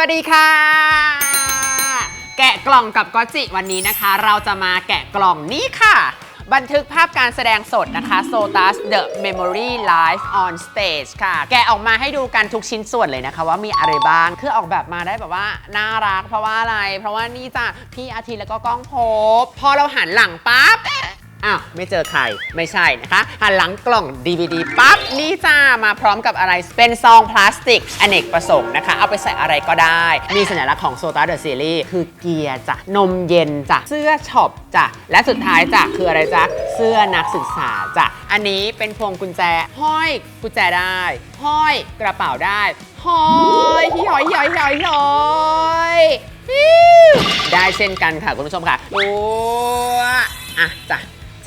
สวัสดีค่ะ แกะกล่องกับก๊อจิวันนี้นะคะ เราจะมาแกะกล่องนี้ค่ะ บันทึกภาพการแสดงสดนะคะ Sotas The Memory Live on Stage ค่ะ แกะออกมาให้ดูกันทุกชิ้นส่วนเลยนะคะ ว่ามีอะไรบ้าง คือออกแบบมาได้แบบว่าน่ารักเพราะว่าอะไร เพราะว่านี่จ้ะพี่อาทิตย์แล้วก็ก้องภพพอเราหันหลังปั๊บ อ้าวไม่เจอใครไม่ใช่นะคะหันหลังกล่อง DVD ปั๊บนี่จ้ามาพร้อมกับอะไรเป็นซองพลาสติกอเนกประสงค์นะคะ เอาไปใส่อะไรก็ได้ มีสัญลักษณ์ของโซตาเดอะซีรีส์คือเกียร์จ้ะนมเย็นจ้ะเสื้อช็อปจ้ะและสุดท้ายจ้ะคืออะไรจ้ะเสื้อนักศึกษาจ้ะอันนี้เป็นพวงกุญแจ ห้อยกุญแจได้ ห้อยกระเป๋าได้ห้อยหิอยหิอยหิอยหิอยได้เช่นกันค่ะคุณผู้ชมค่ะโอ้อะจ้ะ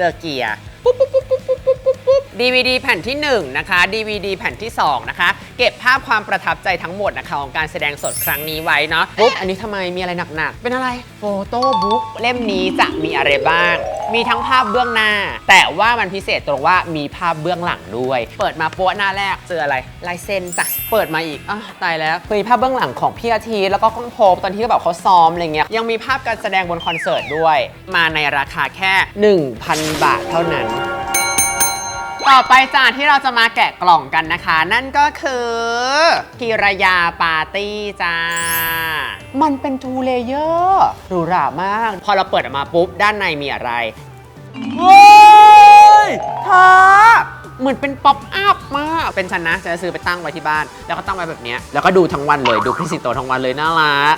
จอเกียร์ปุ๊บปุ๊บปุ๊บปุ๊บปุ๊บปุ๊บ DVD แผ่นที่ 1 นะคะ DVD แผ่นที่ 2 นะคะ เก็บ ภาพความประทับใจทั้งหมดนะคะของการแสดงสดครั้งนี้ไว้เนาะปุ๊บอันนี้ทำไมมีอะไรหนักๆ เป็นอะไรโฟโต้บุ๊กเล่มนี้จะมีอะไรบ้าง มีทั้งภาพเบื้องหน้า แต่ว่ามันพิเศษตรงว่ามีภาพเบื้องหลังด้วย เปิดมาปัวหน้าแรกเจออะไรลายเซ็นจ้ะเปิดมาอีกอะตายแล้วมีภาพเบื้องหลังของพี่อาทีแล้วก็ก้องโพบตอนที่แบบเขาซ้อมอะไรเงี้ยยังมีภาพการแสดงบนคอนเสิร์ตด้วย มาในราคาแค่ 1,000 บาทเท่านั้น ต่อไปจานที่เราจะมาแกะกล่องกันนะคะ นั่นก็คือพิรยาปาร์ตี้จ้า มันเป็นทูเลเยอร์หรูหรามาก พอเราเปิดออกมาปุ๊บ ด้านในมีอะไรเฮ้ยเธอเหมือนเป็นป๊อปอัพมาก เป็นฉันนะจะซื้อไปตั้งไว้ที่บ้าน แล้วก็ตั้งไว้แบบนี้แล้วก็ดูทั้งวันเลยดูพี่สิโตทั้งวันเลยน่ารัก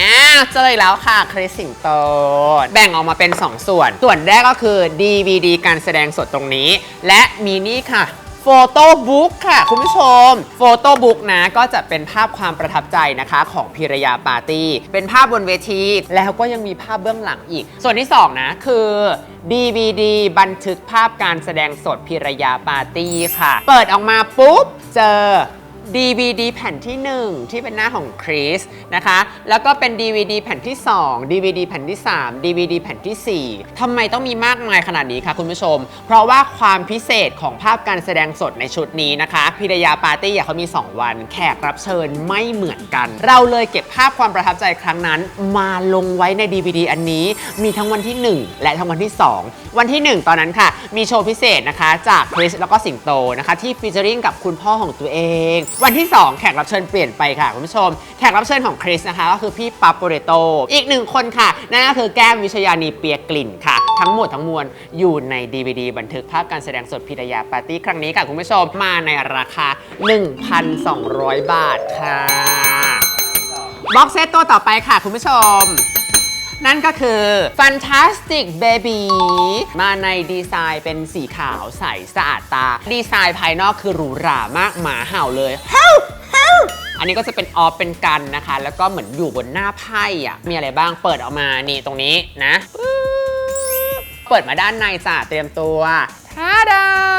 อ้าวเจอแล้วค่ะคริสสิงโต แบ่งออกมาเป็น 2 ส่วน ส่วนแรกก็คือ DVD การแสดงสดตรงนี้ และมีนี่ค่ะโฟโต้บุ๊กค่ะ คุณผู้ชมโฟโต้บุ๊กนะก็จะเป็นภาพความประทับใจนะคะ ของพิรยาปาร์ตี้ เป็นภาพบนเวที แล้วก็ยังมีภาพเบื้องหลังอีก ส่วนที่ 2 นะ คือ DVD บันทึกภาพการแสดงสดพิรยาปาร์ตี้ค่ะ เปิดออกมาปุ๊บ เจอ DVD แผ่นที่ 1 ที่เป็นหน้าของคริสนะคะ แล้วก็เป็น DVD แผ่นที่ 2 DVD แผ่นที่ 3 DVD แผ่นทีสี่4ทำไมต้องมีมากมายขนาดนี้คะคุณผู้ชม เพราะว่าความพิเศษของภาพการแสดงสดในชุดนี้นะคะพิรยาปาร์ตี้เขามี 2 วัน แขกรับเชิญไม่เหมือนกัน เราเลยเก็บภาพความประทับใจครั้งนั้น มาลงไว้ใน DVD อันนี้ มีทั้งวันที่ 1 และทั้งวันที่ 2 วันที่ 1 ตอนนั้นค่ะ มีโชว์พิเศษนะคะ จากคริสแล้วก็สิงโตนะคะ ที่ฟีเจอริงกับคุณพ่อของตัวเองวันที่ 2 แขกรับเชิญเปลี่ยนไปค่ะคุณผู้ชม แขกรับเชิญของคริสนะคะก็คือพี่ปั๊บโปเรโต อีกหนึ่งคนค่ะ นั่นก็คือแก้มวิชยานีเปียกลิ่นค่ะ ทั้งหมดทั้งมวลอยู่ใน DVD บันทึกภาพการแสดงสดพิรยาปาร์ตี้ครั้งนี้ค่ะคุณผู้ชมมาในราคา 1,200 บาทค่ะบ็อกเซตตัวต่อไปค่ะคุณผู้ชม นั่นก็คือ Fantastic Baby มาในดีไซน์เป็นสีขาวใสสะอาดตา ดีไซน์ภายนอกคือหรูหรามากหมาเห่าเลยเห่าเห่าอันนี้ก็จะเป็นออฟเป็นกันนะคะ แล้วก็เหมือนอยู่บนหน้าไพ่อะมีอะไรบ้างเปิดออกมานี่ตรงนี้นะปึ๊บเปิดมาด้านในจ้ะเตรียมตัวท่าดา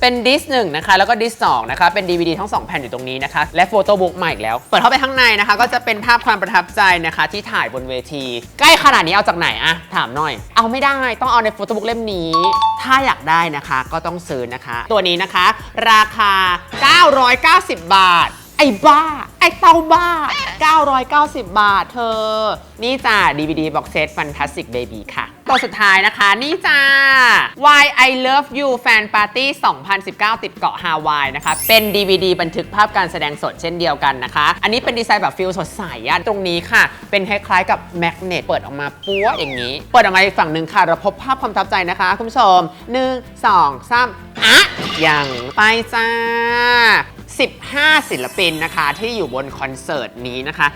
เป็นดิสหนึ่งนะคะ แล้วก็ดิสสองนะคะ เป็น DVD ทั้ง 2 แผ่นอยู่ตรงนี้นะคะ และโฟโต้บุ๊กใหม่อีกแล้ว เปิดเข้าไปข้างในนะคะ ก็จะเป็นภาพความประทับใจนะคะ ที่ถ่ายบนเวที ใกล้ขนาดนี้เอาจากไหนอะถามหน่อย เอาไม่ได้ ต้องเอาในโฟโต้บุ๊กเล่มนี้ ถ้าอยากได้นะคะ ก็ต้องซื้อนะคะ ตัวนี้นะคะ ราคา 990 บาท ไอ้บ้า ไอ้เต้าบ้า 990 บาทเธอ นี่จ้า DVD box set Fantastic Baby ค่ะ ตัวสุดท้ายนะคะ นี่จ้า Why I Love You Fan Party 2019 ติดเกาะฮาวายนะคะ เป็น DVD บันทึกภาพการแสดงสดเช่นเดียวกันนะคะ อันนี้เป็นดีไซน์แบบฟิลสดใสอะตรงนี้ค่ะ เป็นคล้ายๆกับแมกเนตเปิดออกมาปั้วอย่างนี้ เปิดออกมาอีกฝั่งหนึ่งค่ะ เราพบภาพความประทับใจนะคะ คุณผู้ชม 1 2 3อะอย่างไปจ้า 15 ศิลปินนะคะที่อยู่บนคอนเสิร์ตนี้นะคะ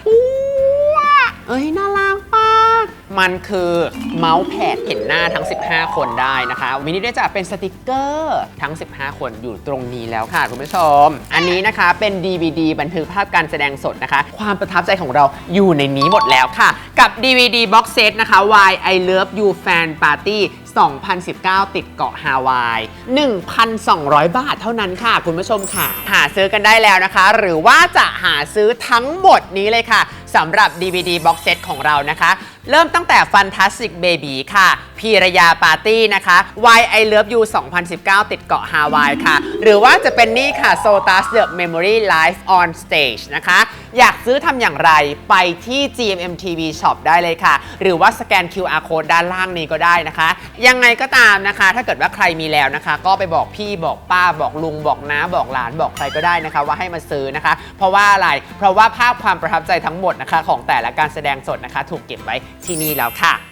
ว้าเอ้ยน่ารักมากมันคือเมาส์แพดเห็นหน้าทั้ง 15 คนได้นะคะมินิด้จะเป็นสติกเกอร์ทั้ง 15 คนอยู่ตรงนี้แล้วค่ะคุณผู้ชม อันนี้นะคะเป็น DVD บันทึกภาพการแสดงสดนะคะ ความประทับใจของเราอยู่ในนี้หมดแล้วค่ะ กับ DVD box set นะคะ Why I Love You Fan Party 2019 ติดเกาะฮาวาย 1,200 บาทเท่านั้นค่ะ คุณผู้ชมค่ะ หาซื้อกันได้แล้วนะคะ หรือว่าจะหาซื้อทั้งหมดนี้เลยค่ะ สำหรับ DVD box set ของเรานะคะ เริ่มตั้งแต่ Fantastic Baby ค่ะ พีรยาปาร์ตี้นะคะ Why I Love You 2019 ติดเกาะฮาวายค่ะ หรือว่าจะเป็นนี่ค่ะ Sotas The Memory Live on Stage นะคะ อยากซื้อทำอย่างไรไปที่ GMM TV Shop ได้เลยค่ะ หรือว่าสแกน QR code ด้านล่างนี้ก็ได้นะคะ ยังไงก็ตามนะคะ ถ้าเกิดว่าใครมีแล้วนะคะ ก็ไปบอกพี่บอกป้าบอกลุงบอกน้าบอกหลานบอกใครก็ได้นะคะ ว่าให้มาซื้อนะคะ เพราะว่าอะไรเพราะว่าภาพความประทับใจทั้งหมดนะคะ ของแต่ละการแสดงสดนะคะ ถูกเก็บไว้ที่นี่แล้วค่ะ